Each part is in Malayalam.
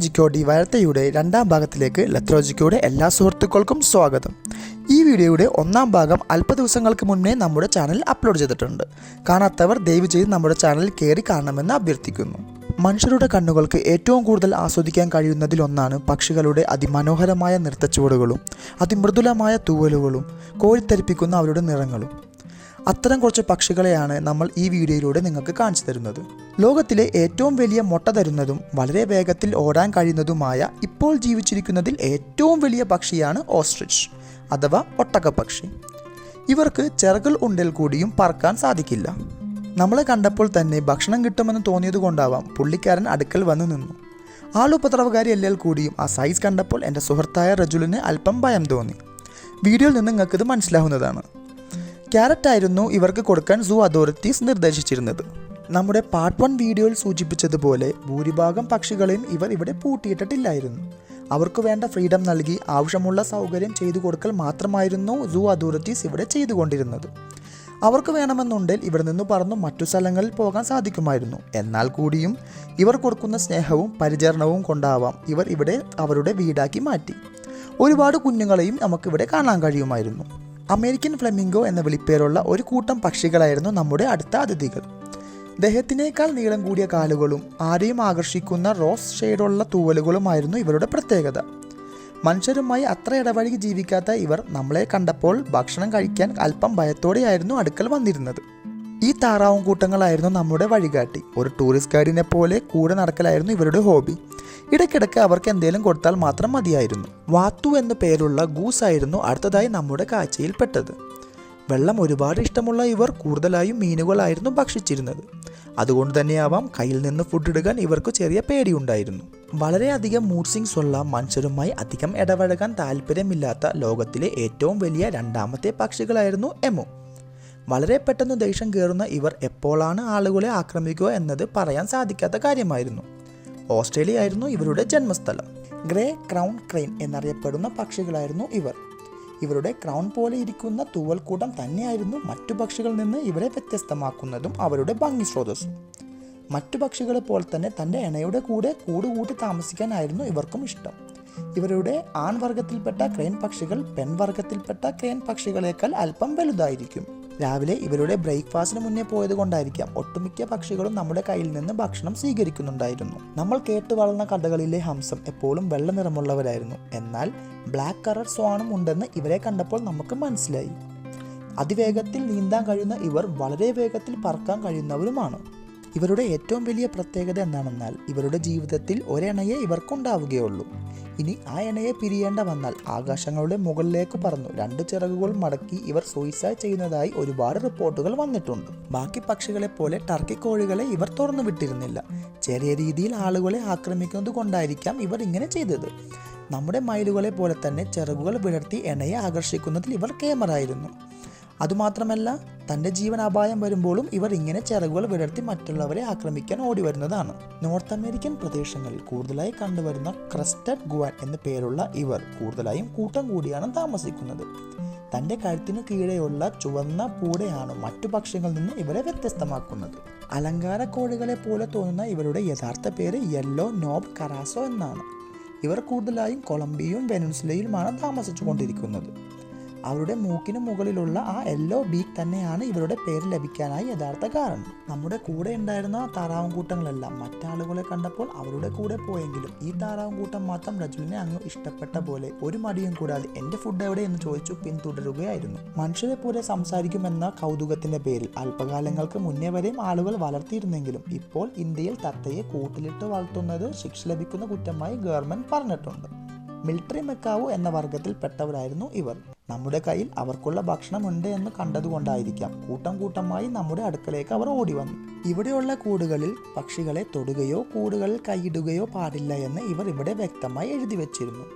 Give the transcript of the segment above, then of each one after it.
ലത്രോജിക്കോടി വാർത്തയുടെ രണ്ടാം ഭാഗത്തിലേക്ക് ലത്രോജിക്കോയുടെ എല്ലാ സുഹൃത്തുക്കൾക്കും സ്വാഗതം. ഈ വീഡിയോയുടെ ഒന്നാം ഭാഗം അല്പ ദിവസങ്ങൾക്ക് മുന്നേ നമ്മുടെ ചാനൽ അപ്ലോഡ് ചെയ്തിട്ടുണ്ട്. കാണാത്തവർ ദയവ് ചെയ്ത് നമ്മുടെ ചാനൽ കയറി കാണണമെന്ന് അഭ്യർത്ഥിക്കുന്നു. മനുഷ്യരുടെ കണ്ണുകൾക്ക് ഏറ്റവും കൂടുതൽ ആസ്വദിക്കാൻ കഴിയുന്നതിലൊന്നാണ് പക്ഷികളുടെ അതിമനോഹരമായ നൃത്തച്ചുവടുകളും അതിമൃദുലമായ തൂവലുകളും കോരിത്തരിപ്പിക്കുന്ന അവരുടെ നിറങ്ങളും. അത്തരം കുറച്ച് പക്ഷികളെയാണ് നമ്മൾ ഈ വീഡിയോയിലൂടെ നിങ്ങൾക്ക് കാണിച്ചു തരുന്നത്. ലോകത്തിലെ ഏറ്റവും വലിയ മുട്ട തരുന്നതും വളരെ വേഗത്തിൽ ഓടാൻ കഴിയുന്നതുമായ ഇപ്പോൾ ജീവിച്ചിരിക്കുന്നതിൽ ഏറ്റവും വലിയ പക്ഷിയാണ് ഓസ്ട്രിച്ച് അഥവാ ഒട്ടകപ്പക്ഷി. ഇവർക്ക് ചിറകൾ ഉണ്ടിൽ കൂടിയും പറക്കാൻ സാധിക്കില്ല. നമ്മളെ കണ്ടപ്പോൾ തന്നെ ഭക്ഷണം കിട്ടുമെന്ന് തോന്നിയത് കൊണ്ടാവാം പുള്ളിക്കാരൻ അടുക്കൽ വന്നു നിന്നു. ആളുപദ്രവകാരി എല്ലാൽ കൂടിയും ആ സൈസ് കണ്ടപ്പോൾ എന്റെ സുഹൃത്തായ റജുലിന് അല്പം ഭയം തോന്നി. വീഡിയോയിൽ നിന്ന് നിങ്ങൾക്കിത് മനസ്സിലാവുന്നതാണ്. ക്യാരറ്റ് ആയിരുന്നു ഇവർക്ക് കൊടുക്കാൻ സൂ അതോറിറ്റീസ് നിർദ്ദേശിച്ചിരുന്നത്. നമ്മുടെ പാർട്ട് വൺ വീഡിയോയിൽ സൂചിപ്പിച്ചതുപോലെ ഭൂരിഭാഗം പക്ഷികളെയും ഇവർ ഇവിടെ പൂട്ടിയിട്ടിട്ടില്ലായിരുന്നു. അവർക്ക് വേണ്ട ഫ്രീഡം നൽകി ആവശ്യമുള്ള സൗകര്യം ചെയ്തു കൊടുക്കൽ മാത്രമായിരുന്നു സൂ അതോറിറ്റീസ് ഇവിടെ ചെയ്തുകൊണ്ടിരുന്നത്. അവർക്ക് വേണമെന്നുണ്ടെങ്കിൽ ഇവിടെ നിന്ന് പറന്നു മറ്റു സ്ഥലങ്ങളിൽ പോകാൻ സാധിക്കുമായിരുന്നു. എന്നാൽ കൂടിയും ഇവർ കൊടുക്കുന്ന സ്നേഹവും പരിചരണവും കൊണ്ടാവാം ഇവർ ഇവിടെ അവരുടെ വീടാക്കി മാറ്റി. ഒരുപാട് കുഞ്ഞുങ്ങളെയും നമുക്കിവിടെ കാണാൻ കഴിയുമായിരുന്നു. അമേരിക്കൻ ഫ്ലെമിംഗോ എന്ന വിളിപ്പേരുള്ള ഒരു കൂട്ടം പക്ഷികളായിരുന്നു നമ്മുടെ അടുത്ത അതിഥികൾ. ദേഹത്തിനേക്കാൾ നീളം കൂടിയ കാലുകളും ആരെയും ആകർഷിക്കുന്ന റോസ് ഷെയ്ഡുള്ള തൂവലുകളുമായിരുന്നു ഇവരുടെ പ്രത്യേകത. മനുഷ്യരുമായി അത്ര ഇടപഴകി ജീവിക്കാത്ത ഇവർ നമ്മളെ കണ്ടപ്പോൾ ഭക്ഷണം കഴിക്കാൻ അല്പം ഭയത്തോടെയായിരുന്നു അടുക്കൽ വന്നിരുന്നത്. ഈ താറാവും കൂട്ടങ്ങളായിരുന്നു നമ്മുടെ വഴികാട്ടി. ഒരു ടൂറിസ്റ്റ് ഗൈഡിനെ പോലെ കൂടെ നടക്കലായിരുന്നു ഇവരുടെ ഹോബി ഇടയ്ക്കിടയ്ക്ക് അവർക്ക് എന്തെങ്കിലും കൊടുത്താൽ മാത്രം മതിയായിരുന്നു. വാത്തു എന്ന പേരുള്ള ഗൂസ് ആയിരുന്നു അടുത്തതായി നമ്മുടെ കാഴ്ചയിൽപ്പെട്ടത്. വെള്ളം ഒരുപാട് ഇഷ്ടമുള്ള ഇവർ കൂടുതലായും മീനുകളായിരുന്നു ഭക്ഷിച്ചിരുന്നത്. അതുകൊണ്ട് തന്നെയാവാം കയ്യിൽ നിന്ന് ഫുഡ് എടുക്കാൻ ഇവർക്ക് ചെറിയ പേടിയുണ്ടായിരുന്നു. വളരെയധികം മൂർസിങ്സ് ഉള്ള മനുഷ്യരുമായി അധികം ഇടപഴകാൻ താല്പര്യമില്ലാത്ത ലോകത്തിലെ ഏറ്റവും വലിയ രണ്ടാമത്തെ പക്ഷികളായിരുന്നു എമു. വളരെ പെട്ടെന്ന് ദേഷ്യം കയറുന്ന ഇവർ എപ്പോഴാണ് ആളുകളെ ആക്രമിക്കുക എന്നത് പറയാൻ സാധിക്കാത്ത കാര്യമായിരുന്നു. ഓസ്ട്രേലിയ ആയിരുന്നു ഇവരുടെ ജന്മസ്ഥലം. ഗ്രേ ക്രൗൺ ക്രെയിൻ എന്നറിയപ്പെടുന്ന പക്ഷികളായിരുന്നു ഇവർ. ഇവരുടെ ക്രൗൺ പോലെ ഇരിക്കുന്ന തൂവൽക്കൂട്ടം തന്നെയായിരുന്നു മറ്റു പക്ഷികളിൽ നിന്ന് ഇവരെ വ്യത്യസ്തമാക്കുന്നതും അവരുടെ ഭംഗി സ്രോതസ്സും. മറ്റു പക്ഷികളെ പോലെ തന്നെ തന്റെ ഇണയുടെ കൂടെ കൂടുകൂട്ടി താമസിക്കാനായിരുന്നു ഇവർക്കും ഇഷ്ടം. ഇവരുടെ ആൺവർഗത്തിൽപ്പെട്ട ക്രെയിൻ പക്ഷികൾ പെൺവർഗത്തിൽപ്പെട്ട ക്രെയിൻ പക്ഷികളേക്കാൾ അല്പം വലുതായിരിക്കും. രാവിലെ ഇവരുടെ ബ്രേക്ക്ഫാസ്റ്റിന് മുന്നേ പോയത് കൊണ്ടായിരിക്കാം ഒട്ടുമിക്ക പക്ഷികളും നമ്മുടെ കയ്യിൽ നിന്ന് ഭക്ഷണം സ്വീകരിക്കുന്നുണ്ടായിരുന്നു. നമ്മൾ കേട്ടു വളർന്ന കഥകളിലെ ഹംസം എപ്പോഴും വെള്ള നിറമുള്ളവരായിരുന്നു. എന്നാൽ ബ്ലാക്ക് കളർ സ്വാണും ഉണ്ടെന്ന് ഇവരെ കണ്ടപ്പോൾ നമുക്ക് മനസ്സിലായി. അതിവേഗത്തിൽ നീന്താൻ കഴിയുന്ന ഇവർ വളരെ വേഗത്തിൽ പറക്കാൻ കഴിയുന്നവരുമാണ്. ഇവരുടെ ഏറ്റവും വലിയ പ്രത്യേകത എന്താണെന്നാൽ ഇവരുടെ ജീവിതത്തിൽ ഒരെണയെ ഇവർക്കുണ്ടാവുകയുള്ളൂ. ഇനി ആ എണയെ പിരിയേണ്ട വന്നാൽ ആകാശങ്ങളുടെ മുകളിലേക്ക് പറന്നു രണ്ട് ചിറകുകൾ മടക്കി ഇവർ സൂയിസൈഡ് ചെയ്യുന്നതായി ഒരുപാട് റിപ്പോർട്ടുകൾ വന്നിട്ടുണ്ട്. ബാക്കി പക്ഷികളെ പോലെ ടർക്കി കോഴികളെ ഇവർ തുറന്നു വിട്ടിരുന്നില്ല. ചെറിയ രീതിയിൽ ആളുകളെ ആക്രമിക്കുന്നത് കൊണ്ടായിരിക്കാം ഇവർ ഇങ്ങനെ ചെയ്തത്. നമ്മുടെ മയിലുകളെ പോലെ തന്നെ ചിറകുകൾ വിടർത്തി എണയെ ആകർഷിക്കുന്നതിൽ ഇവർ കേമറായിരുന്നു അതുമാത്രമല്ല തന്റെ ജീവൻ അപായം വരുമ്പോഴും ഇവർ ഇങ്ങനെ ചിറകുകൾ വിടർത്തി മറ്റുള്ളവരെ ആക്രമിക്കാൻ ഓടി വരുന്നതാണ് നോർത്ത് അമേരിക്കൻ പ്രദേശങ്ങളിൽ കൂടുതലായി കണ്ടുവരുന്ന ക്രസ്റ്റഡ് ഗുവാൻ എന്ന പേരുള്ള ഇവർ കൂടുതലായും കൂട്ടം കൂടിയാണ് താമസിക്കുന്നത്. തന്റെ കഴുത്തിനു കീഴെയുള്ള ചുവന്ന പൂടയാണ് മറ്റു പക്ഷികളിൽ നിന്ന് ഇവരെ വ്യത്യസ്തമാക്കുന്നത്. അലങ്കാര കോഴികളെ പോലെ തോന്നുന്ന ഇവരുടെ യഥാർത്ഥ പേര് യെല്ലോ നോബ് കറാസോ എന്നാണ്. ഇവർ കൂടുതലായും കൊളംബിയയും വെനുസിലയിലുമാണ് താമസിച്ചു കൊണ്ടിരിക്കുന്നത് അവരുടെ മൂക്കിന് മുകളിലുള്ള ആ യെല്ലോ ബീക്ക് തന്നെയാണ് ഇവരുടെ പേര് ലഭിക്കാനായി യഥാർത്ഥ കാരണം. നമ്മുടെ കൂടെ ഉണ്ടായിരുന്ന താറാവും കൂട്ടങ്ങളെല്ലാം മറ്റാളുകളെ കണ്ടപ്പോൾ അവരുടെ കൂടെ പോയെങ്കിലും ഈ താറാവും കൂട്ടം മാത്രം റജുലിനെ അങ്ങ് ഇഷ്ടപ്പെട്ട പോലെ ഒരു മടിയും കൂടാതെ എന്റെ ഫുഡ് എവിടെ എന്ന് ചോദിച്ചു പിന്തുടരുകയായിരുന്നു. മനുഷ്യരെ പോലെ സംസാരിക്കുമെന്ന കൗതുകത്തിന്റെ പേരിൽ അല്പകാലങ്ങൾക്ക് മുന്നേ വരെയും ആളുകൾ വളർത്തിയിരുന്നെങ്കിലും ഇപ്പോൾ ഇന്ത്യയിൽ തത്തയെ കൂട്ടിലിട്ട് വളർത്തുന്നത് ശിക്ഷ ലഭിക്കുന്ന കുറ്റമായി ഗവൺമെന്റ് പറഞ്ഞിട്ടുണ്ട്. മിലിറ്ററി മെക്കാവു എന്ന വർഗത്തിൽപ്പെട്ടവരായിരുന്നു ഇവർ. നമ്മുടെ കയ്യിൽ അവർക്കുള്ള ഭക്ഷണം ഉണ്ട് എന്ന് കണ്ടതുകൊണ്ടായിരിക്കാം കൂട്ടം കൂട്ടമായി നമ്മുടെ അടുക്കലേക്ക് അവർ ഓടി വന്നു. ഇവിടെയുള്ള കൂടുകളിൽ പക്ഷികളെ തൊടുകയോ കൂടുകളിൽ കൈയിടുകയോ പാടില്ല എന്ന് ഇവർ ഇവിടെ വ്യക്തമായി എഴുതി വെച്ചിരുന്നു.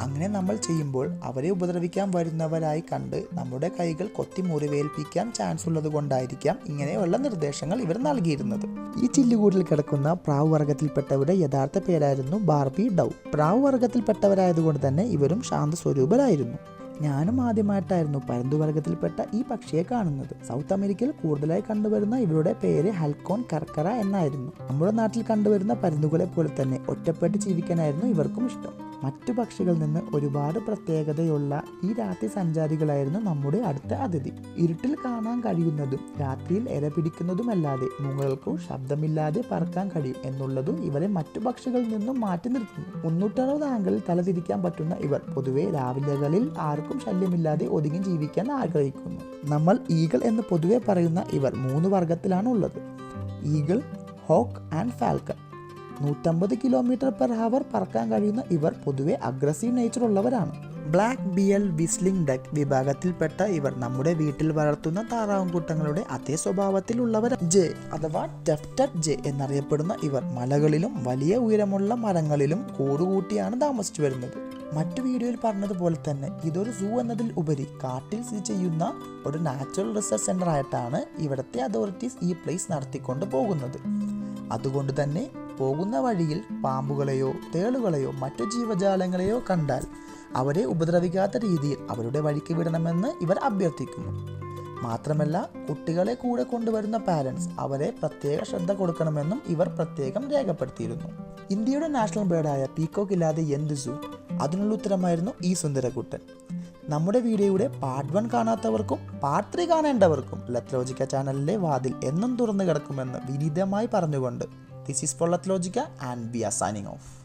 അങ്ങനെ നമ്മൾ ചെയ്യുമ്പോൾ അവരെ ഉപദ്രവിക്കാൻ വരുന്നവരായി കണ്ട് നമ്മുടെ കൈകൾ കൊത്തി മുറിവേൽപ്പിക്കാൻ ചാൻസ് ഉള്ളത് കൊണ്ടായിരിക്കാം ഇങ്ങനെയുള്ള നിർദ്ദേശങ്ങൾ ഇവർ നൽകിയിരുന്നത്. ഈ ചില്ലുകൂടിൽ കിടക്കുന്ന പ്രാവ് വർഗത്തിൽപ്പെട്ടവരുടെ യഥാർത്ഥ പേരായിരുന്നു ബാർബി ഡൗ. പ്രാവ് വർഗത്തിൽപ്പെട്ടവരായതുകൊണ്ട് തന്നെ ഇവരും ശാന്ത സ്വരൂപരായിരുന്നു ഞാനും ആദ്യമായിട്ടായിരുന്നു പരന്തുവർഗത്തിൽപ്പെട്ട ഈ പക്ഷിയെ കാണുന്നത്. സൗത്ത് അമേരിക്കയിൽ കൂടുതലായി കണ്ടുവരുന്ന ഇവരുടെ പേര് ഹൽക്കോൺ കർക്കറ എന്നായിരുന്നു. നമ്മുടെ നാട്ടിൽ കണ്ടുവരുന്ന പരുന്തുകളെ പോലെ തന്നെ ഒറ്റപ്പെട്ട് ജീവിക്കാനായിരുന്നു ഇവർക്കും ഇഷ്ടം. മറ്റു പക്ഷികളിൽ നിന്ന് ഒരുപാട് പ്രത്യേകതയുള്ള ഈ രാത്രി സഞ്ചാരികളായിരുന്നു നമ്മുടെ അടുത്ത അതിഥി. ഇരുട്ടിൽ കാണാൻ കഴിയുന്നതും രാത്രിയിൽ ഇര പിടിക്കുന്നതുമല്ലാതെ മുകൾക്കും ശബ്ദമില്ലാതെ പറക്കാൻ കഴിയും എന്നുള്ളതും ഇവരെ മറ്റു പക്ഷികളിൽ നിന്നും മാറ്റി നിർത്തുന്നു. മുന്നൂറ്ററുപത് ആംഗിളിൽ തലതിരിക്കാൻ പറ്റുന്ന ഇവർ പൊതുവെ രാവിലെകളിൽ ആർക്കും ശല്യമില്ലാതെ ഒതുങ്ങി ജീവിക്കാൻ ആഗ്രഹിക്കുന്നു. നമ്മൾ ഈഗിൾ എന്ന് പൊതുവെ പറയുന്ന ഇവർ മൂന്ന് വർഗത്തിലാണ് ഉള്ളത് ഈഗിൾ ഹോക്ക് ആൻഡ് ഫാൽക്കൺ. നൂറ്റമ്പത് കിലോമീറ്റർ പെർ ഹവർ പറക്കാൻ കഴിയുന്ന ഇവർ പൊതുവെ അഗ്രസീവ് നേച്ചർ ഉള്ളവരാണ്. ബ്ലാക്ക് ബിയൽ വിസ്ലിംഗ് ഡക്ക് വിഭാഗത്തിൽപ്പെട്ട ഇവർ നമ്മുടെ വീട്ടിൽ വളർത്തുന്ന താറാവുംകൂട്ടങ്ങളുടെ അതേ സ്വഭാവത്തിലുള്ളവർ ജെ അഥവാ ടെഫ്റ്റഡ് ജെ എന്നറിയപ്പെടുന്ന ഇവർ മലകളിലും വലിയ ഉയരമുള്ള മരങ്ങളിലും കൂടുകൂട്ടിയാണ് താമസിച്ചു വരുന്നത്. മറ്റു വീഡിയോയിൽ പറഞ്ഞതുപോലെ തന്നെ ഇതൊരു സൂ എന്നതിൽ ഉപരി കാട്ടിൽ സ്ഥിതി ചെയ്യുന്ന ഒരു നാച്ചുറൽ റിസർച്ച് സെന്റർ ആയിട്ടാണ് ഇവിടുത്തെ അതോറിറ്റീസ് ഈ പ്ലേസ് നടത്തിക്കൊണ്ട് പോകുന്നത്. അതുകൊണ്ട് തന്നെ പോകുന്ന വഴിയിൽ പാമ്പുകളെയോ തേളുകളെയോ മറ്റു ജീവജാലങ്ങളെയോ കണ്ടാൽ അവരെ ഉപദ്രവിക്കാത്ത രീതിയിൽ അവരുടെ വഴിക്ക് വിടണമെന്ന് ഇവർ അഭ്യർത്ഥിക്കുന്നു. മാത്രമല്ല കുട്ടികളെ കൂടെ കൊണ്ടുവരുന്ന പാരൻസ് അവരെ പ്രത്യേക ശ്രദ്ധ കൊടുക്കണമെന്നും ഇവർ പ്രത്യേകം രേഖപ്പെടുത്തിയിരുന്നു. ഇന്ത്യയുടെ നാഷണൽ ബേർഡായ പീക്കോക്ക് ഇല്ലാതെ എന്ത് സൂ അതിനുള്ള ഉത്തരമായിരുന്നു ഈ സുന്ദരകുട്ടൻ. നമ്മുടെ വീഡിയോയുടെ പാർട്ട് വൺ കാണാത്തവർക്കും പാർട്ട് ത്രീ കാണേണ്ടവർക്കും ലത്ലോജിക്ക ചാനലിലെ വാതിൽ എന്നും തുറന്നു കിടക്കുമെന്ന് വിനീതമായി പറഞ്ഞുകൊണ്ട് This is for Latlogica and we are signing off.